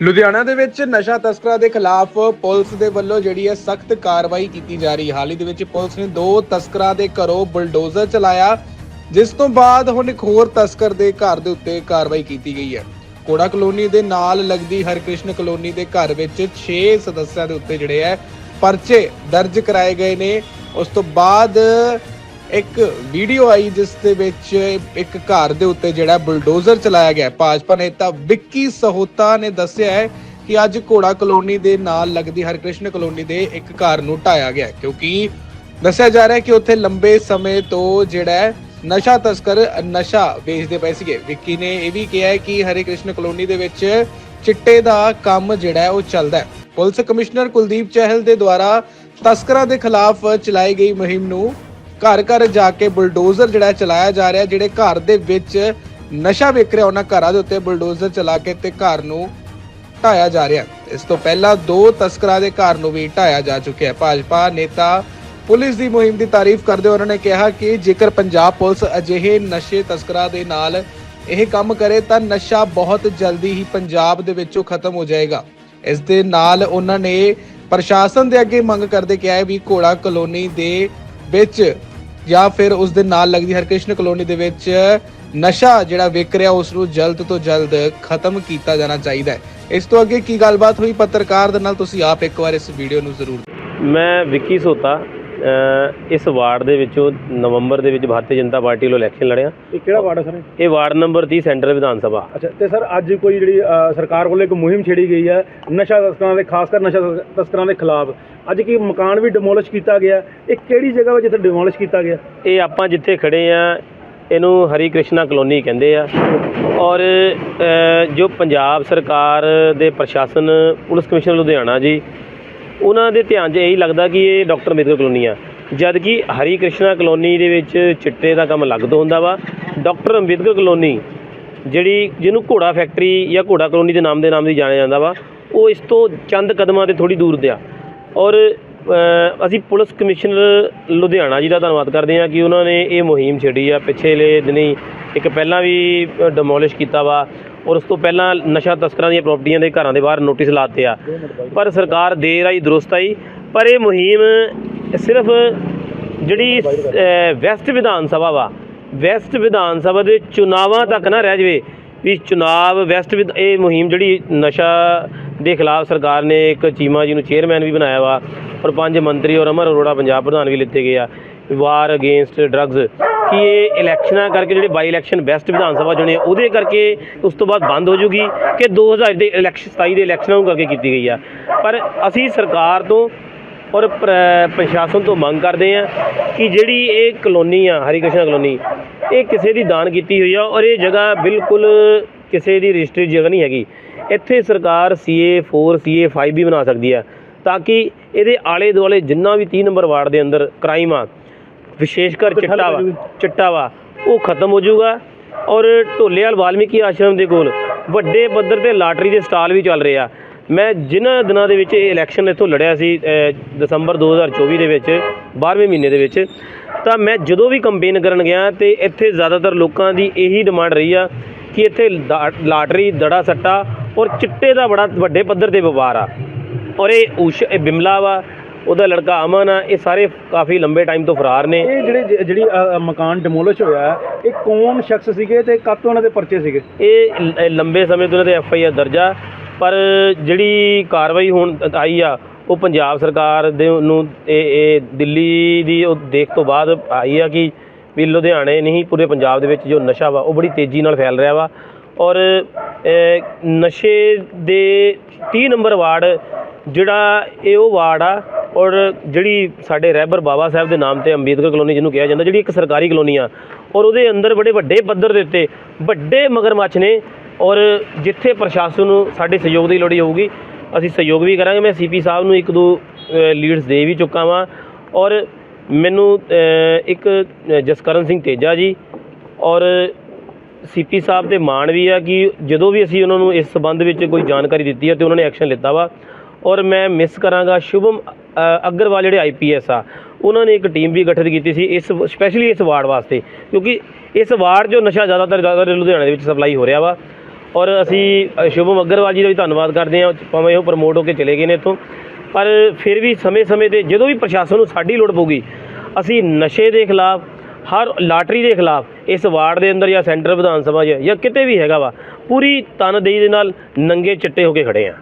ਲੁਧਿਆਣਾ ਦੇ ਵਿੱਚ ਨਸ਼ਾ ਤਸਕਰਾਂ ਦੇ ਖਿਲਾਫ ਪੁਲਿਸ ਦੇ ਵੱਲੋਂ ਜਿਹੜੀ ਹੈ ਸਖਤ ਕਾਰਵਾਈ ਕੀਤੀ ਜਾ ਰਹੀ ਹਾਲ ਹੀ ਦੇ ਵਿੱਚ ਪੁਲਿਸ ਨੇ ਦੋ ਤਸਕਰਾਂ ਦੇ ਘਰੋਂ ਬੁਲਡੋਜ਼ਰ ਚਲਾਇਆ, ਜਿਸ ਤੋਂ ਬਾਅਦ ਹੁਣ ਇੱਕ ਹੋਰ ਤਸਕਰ ਦੇ ਘਰ ਦੇ ਉੱਤੇ ਕਾਰਵਾਈ ਕੀਤੀ ਗਈ ਹੈ। ਕੋੜਾ ਕਲੋਨੀ ਦੇ ਨਾਲ ਲੱਗਦੀ ਹਰਕ੍ਰਿਸ਼ਨ ਕਲੋਨੀ ਦੇ ਘਰ ਵਿੱਚ 6 ਸਦੱਸਿਆਂ ਦੇ ਉੱਤੇ ਜਿਹੜੇ ਹੈ ਪਰਚੇ ਦਰਜ ਕਰਾਏ ਗਏ ਨੇ। ਉਸ ਤੋਂ ਬਾਅਦ ਇੱਕ ਵੀਡੀਓ ਆਈ ਜਿਸ ਦੇ ਵਿੱਚ ਇੱਕ ਘਰ ਦੇ ਉੱਤੇ ਜਿਹੜਾ ਬੁਲਡੋਜ਼ਰ ਚਲਾਇਆ ਗਿਆ ਭਾਜਪਾ ਨੇਤਾ ਵਿੱਕੀ ਸਹੋਤਾ ਨੇ ਦੱਸਿਆ ਹੈ ਕਿ ਅੱਜ ਘੋੜਾ ਕਲੋਨੀ ਦੇ ਨਾਲ ਲੱਗਦੀ ਹਰਕ੍ਰਿਸ਼ਨ ਕਲੋਨੀ ਦੇ ਇੱਕ ਘਰ ਨੂੰ ਢਾਇਆ ਗਿਆ ਕਿਉਂਕਿ ਦੱਸਿਆ ਜਾ ਰਿਹਾ ਹੈ ਕਿ ਉੱਥੇ ਲੰਬੇ ਸਮੇਂ ਤੋਂ ਜਿਹੜਾ ਨਸ਼ਾ ਤਸਕਰ, ਨਸ਼ਾ ਵੇਚਦੇ ਪਏ ਸੀਗੇ। ਵਿੱਕੀ ਨੇ ਇਹ ਵੀ ਕਿਹਾ ਹੈ ਕਿ ਹਰੇ ਕ੍ਰਿਸ਼ਨ ਕਲੋਨੀ ਦੇ ਵਿੱਚ ਚਿੱਟੇ ਦਾ ਕੰਮ ਜਿਹੜਾ ਉਹ ਚੱਲਦਾ ਹੈ। ਪੁਲਿਸ ਕਮਿਸ਼ਨਰ ਕੁਲਦੀਪ ਚਹਿਲ ਦੇ ਦੁਆਰਾ ਤਸਕਰਾਂ ਦੇ ਖਿਲਾਫ ਚਲਾਈ ਗਈ ਮੁਹਿੰਮ ਨੂੰ ਘਰ ਘਰ ਜਾ ਕੇ ਬੁਲਡੋਜ਼ਰ ਜਿਹੜਾ ਚਲਾਇਆ ਜਾ ਰਿਹਾ, ਜਿਹੜੇ ਘਰ ਦੇ ਵਿੱਚ ਨਸ਼ਾ ਵਿਕ ਰਿਹਾ ਉਹਨਾਂ ਘਰਾਂ ਦੇ ਉੱਤੇ ਬੁਲਡੋਜ਼ਰ ਚਲਾ ਕੇ ਤੇ ਘਰ ਨੂੰ ਢਾਇਆ ਜਾ ਰਿਹਾ। ਇਸ ਤੋਂ ਪਹਿਲਾਂ ਦੋ ਤਸਕਰਾਂ ਦੇ ਘਰ ਨੂੰ ਵੀ ਢਾਇਆ ਜਾ ਚੁੱਕਿਆ ਹੈ। ਭਾਜਪਾ ਨੇਤਾ ਪੁਲਿਸ ਦੀ ਮੁਹਿੰਮ ਦੀ ਤਾਰੀਫ ਕਰਦੇ ਹੋਏ ਉਹਨਾਂ ਨੇ ਕਿਹਾ ਕਿ ਜੇਕਰ ਪੰਜਾਬ ਪੁਲਿਸ ਅਜਿਹੇ ਨਸ਼ੇ ਤਸਕਰਾਂ ਦੇ ਨਾਲ ਇਹ ਕੰਮ ਕਰੇ, ਤਾਂ ਨਸ਼ਾ ਬਹੁਤ ਜਲਦੀ ਹੀ ਪੰਜਾਬ ਦੇ ਵਿੱਚੋਂ ਖਤਮ ਹੋ ਜਾਏਗਾ। ਇਸ ਦੇ ਨਾਲ ਉਹਨਾਂ ਨੇ ਪ੍ਰਸ਼ਾਸਨ ਦੇ ਅੱਗੇ ਮੰਗ ਕਰਦੇ ਕਿਹਾ ਹੈ ਵੀ ਘੋੜਾ ਕਲੋਨੀ ਦੇ ਵਿੱਚ ਜਾਂ ਫਿਰ ਉਸ ਦੇ ਨਾਲ ਲੱਗਦੀ ਹਰਕ੍ਰਿਸ਼ਨ ਕਲੋਨੀ ਦੇ ਵਿੱਚ ਨਸ਼ਾ ਜਿਹੜਾ ਵਿਕ ਰਿਹਾ, ਉਸ ਨੂੰ ਜਲਦ ਤੋਂ ਜਲਦ ਖਤਮ ਕੀਤਾ ਜਾਣਾ ਚਾਹੀਦਾ ਹੈ। ਇਸ ਤੋਂ ਅੱਗੇ ਕੀ ਗੱਲਬਾਤ ਹੋਈ ਪੱਤਰਕਾਰ ਦੇ ਨਾਲ, ਤੁਸੀਂ ਆਪ ਇੱਕ ਵਾਰ ਇਸ ਵੀਡੀਓ ਨੂੰ ਜ਼ਰੂਰ ਮੈਂ ਵਿੱਕੀ ਸੋਤਾ ਇਸ ਵਾਰਡ ਦੇ ਵਿੱਚੋਂ ਨਵੰਬਰ ਦੇ ਵਿੱਚ ਭਾਰਤੀ ਜਨਤਾ ਪਾਰਟੀ ਵੱਲੋਂ ਇਲੈਕਸ਼ਨ ਲੜਿਆ। ਇਹ ਕਿਹੜਾ ਵਾਰਡ ਹੈ ਸਰ ਇਹ? ਇਹ ward number 30 central Vidhan Sabha. ਅੱਛਾ ਤੇ ਸਰ ਅੱਜ ਕੋਈ ਜਿਹੜੀ ਅ, ਸਰਕਾਰ ਵੱਲੋਂ ਇੱਕ ਮੁਹਿੰਮ ਛੇੜੀ ਗਈ ਹੈ ਨਸ਼ਾ ਤਸਕਰਾਂ ਦੇ ਖਾਸ ਕਰ ਨਸ਼ਾ ਤਸ- ਤਸਕਰਾਂ ਦੇ ਖਿਲਾਫ। ਅੱਜ ਕੀ ਮਕਾਨ ਵੀ ਡਿਮੋਲਿਸ਼ ਕੀਤਾ ਗਿਆ? ਇਹ ਕਿਹੜੀ ਜਗ੍ਹਾ ਵਾ ਜਿੱਥੇ ਡਿਮੋਲਿਸ਼ ਕੀਤਾ ਗਿਆ? ਇਹ ਆਪਾਂ ਜਿੱਥੇ ਖੜੇ ਆ ਇਹਨੂੰ ਹਰੀ ਕ੍ਰਿਸ਼ਨਾ ਕਲੋਨੀ ਕਹਿੰਦੇ ਆ। ਔਰ ਅ, ਜੋ ਪੰਜਾਬ ਸਰਕਾਰ ਦੇ ਪ੍ਰਸ਼ਾਸਨ ਪੁਲਿਸ ਕਮਿਸ਼ਨਰ ਲੁਧਿਆਣਾ ਜੀ ਉਹਨਾਂ ਦੇ ਧਿਆਨ 'ਚ ਇਹੀ ਲੱਗਦਾ ਕਿ ਇਹ ਡਾਕਟਰ ਅੰਬੇਦਕਰ ਕਲੋਨੀ ਆ। ਜਦ ਕਿ ਹਰੀ ਕ੍ਰਿਸ਼ਨਾ ਕਲੋਨੀ ਦੇ ਵਿੱਚ ਚਿੱਟੇ ਦਾ ਕੰਮ ਅਲੱਗ ਤੋਂ ਹੁੰਦਾ ਵਾ, ਡਾਕਟਰ ਅੰਬੇਦਕਰ ਕਲੋਨੀ, ਜਿਹੜੀ ਜਿਹਨੂੰ ਘੋੜਾ ਫੈਕਟਰੀ ਜਾਂ ਘੋੜਾ ਕਲੋਨੀ ਦੇ ਨਾਮ ਦੇ ਨਾਮ ਦੀ ਜਾਣਿਆ ਜਾਂਦਾ ਵਾ, ਉਹ ਇਸ ਤੋਂ ਚੰਦ ਕਦਮਾਂ ਤੇ ਥੋੜੀ ਦੂਰ ਤੇ ਆ। ਔਰ ਅਸੀਂ ਪੁਲਿਸ ਕਮਿਸ਼ਨਰ ਲੁਧਿਆਣਾ ਜੀ ਦਾ ਧੰਨਵਾਦ ਕਰਦੇ ਹਾਂ ਕਿ ਉਹਨਾਂ ਨੇ ਇਹ ਮੁਹਿੰਮ ਛੇੜੀ ਆ। ਪਿਛਲੇ ਦਿਨੀ ਇੱਕ ਪਹਿਲਾਂ ਵੀ ਡਿਮੋਲਿਸ਼ ਕੀਤਾ ਵਾ। ਔਰ ਉਸ ਤੋਂ ਪਹਿਲਾਂ ਨਸ਼ਾ ਤਸਕਰਾਂ ਦੀਆਂ ਪ੍ਰਾਪਰਟੀਆਂ ਦੇ ਘਰਾਂ ਦੇ ਬਾਹਰ ਨੋਟਿਸ ਲਾਤੇ ਆ। ਪਰ ਸਰਕਾਰ ਦੇਰ ਆਈ ਦਰੁਸਤ ਆਈ। ਪਰ ਇਹ ਮੁਹਿੰਮ ਸਿਰਫ ਜਿਹੜੀ ਵੈਸਟ ਵਿਧਾਨ ਸਭਾ ਵਾ, ਵੈਸਟ ਵਿਧਾਨ ਸਭਾ ਦੇ ਚੁਣਾਵਾਂ ਤੱਕ ਨਾ ਰਹਿ ਜਵੇ, ਵੀ ਚੁਣਾਵ ਵੈਸਟ ਵਿਧ, ਇਹ ਮੁਹਿੰਮ ਜਿਹੜੀ ਨਸ਼ਾ ਦੇ ਖਿਲਾਫ ਸਰਕਾਰ ਨੇ ਇੱਕ ਚੀਮਾ ਜੀ ਨੂੰ ਚੇਅਰਮੈਨ ਵੀ ਬਣਾਇਆ ਵਾ, ਔਰ ਪੰਜ ਮੰਤਰੀ ਔਰ ਅਮਰ ਅਰੋੜਾ ਪੰਜਾਬ ਪ੍ਰਧਾਨ ਵੀ ਲਿੱਤੇ ਗਏ ਆ ਵਾਰ ਅਗੇਂਸਟ ਡਰੱਗਸ ਕਿ ਇਹ ਇਲੈਕਸ਼ਨਾਂ ਕਰਕੇ ਜਿਹੜੇ ਬਾਈ ਇਲੈਕਸ਼ਨ ਬੈਸਟ ਵਿਧਾਨ ਸਭਾ ਚੁਣੇ ਆ, ਉਹਦੇ ਕਰਕੇ ਉਸ ਤੋਂ ਬਾਅਦ ਬੰਦ ਹੋ ਜੂਗੀ ਕਿ 2000 ਦੇ ਇਲੈਕਸ਼ਨ 27 ਦੇ ਇਲੈਕਸ਼ਨਾਂ ਨੂੰ ਕਰਕੇ ਕੀਤੀ ਗਈ ਆ। ਪਰ ਅਸੀਂ ਸਰਕਾਰ ਤੋਂ ਔਰ ਪ੍ਰ- ਪ੍ਰਸ਼ਾਸਨ ਤੋਂ ਮੰਗ ਕਰਦੇ ਆ ਕਿ ਜਿਹੜੀ ਇਹ ਕਲੋਨੀ ਆ ਹਰੀ ਕ੍ਰਿਸ਼ਨ ਕਲੋਨੀ ਇਹ ਕਿਸੇ ਦੀ ਦਾਨ ਕੀਤੀ ਹੋਈ ਆ ਔਰ ਇਹ ਜਗ੍ਹਾ ਬਿਲਕੁਲ ਕਿਸੇ ਦੀ ਰਜਿਸਟਰੀ ਜਗ੍ਹਾ ਨਹੀਂ ਹੈਗੀ। ਇੱਥੇ ਸਰਕਾਰ CA4 CA5 ਵੀ ਬਣਾ ਸਕਦੀ ਆ ਤਾਂ ਕਿ ਇਹਦੇ ਆਲੇ ਦੁਆਲੇ ਜਿੰਨਾ ਵੀ 30 ਨੰਬਰ ਵਾਰਡ ਦੇ ਅੰਦਰ ਕ੍ਰਾਈਮ ਆ ਵਿਸ਼ੇਸ਼ ਕਰ ਚਿੱਟਾ ਵਾ ਚਿੱਟਾ ਵਾ। ਉਹ ਖਤਮ ਹੋ ਜਾਊਗਾ ਔਰ ਢੋਲੇਵਾਲ ਵਾਲਮੀਕੀ ਆਸ਼ਰਮ ਦੇ ਕੋਲ ਵੱਡੇ ਪੱਧਰ ਤੇ ਲਾਟਰੀ ਦੇ ਸਟਾਲ ਵੀ ਚੱਲ ਰਹੇ ਆ। ਮੈਂ ਜਿਨ੍ਹਾਂ ਦਿਨਾਂ ਦੇ ਵਿੱਚ ਇਹ ਇਲੈਕਸ਼ਨ ਇੱਥੋਂ ਲੜਿਆ ਸੀ ਦਸੰਬਰ 2024 ਦੇ ਵਿੱਚ 12ਵੇਂ ਮਹੀਨੇ ਦੇ ਵਿੱਚ ਤਾਂ ਮੈਂ ਜਦੋਂ ਵੀ ਕੰਪੇਨ ਕਰਨ ਗਿਆ ਤੇ ਇੱਥੇ ਜ਼ਿਆਦਾਤਰ ਲੋਕਾਂ ਦੀ ਇਹੀ ਡਿਮਾਂਡ ਰਹੀ ਆ ਕਿ ਇੱਥੇ ਲਾਟਰੀ ਦੜਾ ਸੱਟਾ ਔਰ ਚਿੱਟੇ ਦਾ ਬੜਾ ਵੱਡੇ ਪੱਧਰ ਤੇ ਵਪਾਰ ਆ। ਔਰ ਇਹ ਉਸ਼ ਇਹ ਬਿਮਲਾ ਵਾ ਉਹਦਾ ਲੜਕਾ ਅਮਨ ਆ ਇਹ ਸਾਰੇ ਕਾਫੀ ਲੰਬੇ ਟਾਈਮ ਤੋਂ ਫਰਾਰ ਨੇ। ਇਹ ਜਿਹੜੇ ਜਿਹੜੀ ਮਕਾਨ ਡਿਮੋਲਿਸ਼ ਹੋਇਆ ਹੈ, ਇਹ ਕੌਣ ਸ਼ਖਸ ਸੀਗੇ ਤੇ ਕਾਤੋਂ ਉਹਨਾਂ ਦੇ ਪਰਚੇ ਸੀਗੇ? ਇਹ ਲੰਬੇ ਸਮੇਂ ਤੋਂ ਇਹਨਾਂ ਤੇ ਐਫ ਆਈ ਆਰ ਦਰਜਾ ਪਰ ਜਿਹੜੀ ਕਾਰਵਾਈ ਹੁਣ ਆਈ ਆ ਉਹ ਪੰਜਾਬ ਸਰਕਾਰ ਦੇ ਨੂੰ ਇਹ ਇਹ ਦਿੱਲੀ ਦੀ ਉਹ ਦੇਖ ਤੋਂ ਬਾਅਦ ਆਈ ਆ ਕਿ ਵੀ ਲੁਧਿਆਣੇ ਨਹੀਂ ਪੂਰੇ ਪੰਜਾਬ ਦੇ ਵਿੱਚ ਜੋ ਨਸ਼ਾ ਵਾ ਉਹ ਬੜੀ ਤੇਜ਼ੀ ਨਾਲ ਫੈਲ ਰਿਹਾ ਵਾ। ਔਰ ਨਸ਼ੇ ਦੇ 30 ਨੰਬਰ ਵਾਰਡ ਜਿਹੜਾ ਇਹ ਉਹ ਵਾਰਡ ਆ ਔਰ ਜਿਹੜੀ ਸਾਡੇ ਰਹਿਬਰ ਬਾਬਾ ਸਾਹਿਬ ਦੇ ਨਾਮ ਤੇ ਅੰਬੇਦਕਰ ਕਲੋਨੀ ਜਿਹਨੂੰ ਕਿਹਾ ਜਾਂਦਾ, ਜਿਹੜੀ ਇੱਕ ਸਰਕਾਰੀ ਕਲੋਨੀ ਆ, ਔਰ ਉਹਦੇ ਅੰਦਰ ਬੜੇ ਵੱਡੇ ਪੱਧਰ ਦੇ ਉੱਤੇ ਵੱਡੇ ਮਗਰਮੱਛ ਨੇ, ਔਰ ਜਿੱਥੇ ਪ੍ਰਸ਼ਾਸਨ ਨੂੰ ਸਾਡੇ ਸਹਿਯੋਗ ਦੀ ਲੋੜ ਹੋਊਗੀ, ਅਸੀਂ ਸਹਿਯੋਗ ਵੀ ਕਰਾਂਗੇ। ਮੈਂ ਸੀਪੀ ਸਾਹਿਬ ਨੂੰ ਇੱਕ ਦੋ ਲੀਡਸ ਦੇ ਵੀ ਚੁੱਕਾ ਵਾਂ। ਔਰ ਮੈਨੂੰ ਇੱਕ ਜਸਕਰਨ ਸਿੰਘ ਤੇਜਾ ਜੀ, ਔਰ ਸੀਪੀ ਸਾਹਿਬ ਤੇ ਮਾਣ ਵੀ ਆ ਕਿ ਜਦੋਂ ਵੀ ਅਸੀਂ ਉਹਨਾਂ ਨੂੰ ਇਸ ਸਬੰਧ ਵਿੱਚ ਕੋਈ ਜਾਣਕਾਰੀ ਦਿੱਤੀ ਹੈ ਤੇ ਉਹਨਾਂ ਨੇ ਐਕਸ਼ਨ ਲਿੱਤਾ ਵਾ। ਔਰ ਮੈਂ ਮਿਸ ਕਰਾਂਗਾ। ਸ਼ੁਭਮ ਅਗਰਵਾਲ ਜਿਹੜੇ ਆਈਪੀਐਸ ਆ, ਉਹਨਾਂ ਨੇ ਇੱਕ ਟੀਮ ਵੀ ਗਠਿਤ ਕੀਤੀ ਸੀ ਇਸ ਸਪੈਸ਼ਲੀ ਇਸ ਵਾਰਡ ਵਾਸਤੇ, ਕਿਉਂਕਿ ਇਸ ਵਾਰਡ ਜੋ ਨਸ਼ਾ ਜ਼ਿਆਦਾਤਰ ਜ਼ਿਆਦਾਤਰ ਲੁਧਿਆਣੇ ਦੇ ਵਿੱਚ ਸਪਲਾਈ ਹੋ ਰਿਹਾ ਵਾ ਔਰ ਅਸੀਂ ਸ਼ੁਭਮ ਅਗਰਵਾਲ ਜੀ ਦਾ ਵੀ ਧੰਨਵਾਦ ਕਰਦੇ ਹਾਂ, ਭਾਵੇਂ ਉਹ ਪ੍ਰਮੋਟ ਹੋ ਕੇ ਚਲੇ ਗਏ ਨੇ ਇੱਥੋਂ, ਪਰ ਫਿਰ ਵੀ ਸਮੇਂ-ਸਮੇਂ ਤੇ ਜਦੋਂ ਵੀ ਪ੍ਰਸ਼ਾਸਨ ਨੂੰ ਸਾਡੀ ਲੋੜ ਪਊਗੀ, ਅਸੀਂ ਨਸ਼ੇ ਦੇ ਖਿਲਾਫ, ਹਰ ਲਾਟਰੀ ਦੇ ਖਿਲਾਫ ਇਸ ਵਾਰਡ ਦੇ ਅੰਦਰ ਜਾਂ ਸੈਂਟਰ ਵਿਧਾਨ ਸਭਾ 'ਚ ਜਾਂ ਕਿਤੇ ਵੀ ਹੈਗਾ ਵਾ, ਪੂਰੀ ਤਨਦੇਹੀ ਦੇ ਨਾਲ ਨੰਗੇ ਚਿੱਟੇ ਹੋ ਕੇ ਖੜੇ ਆ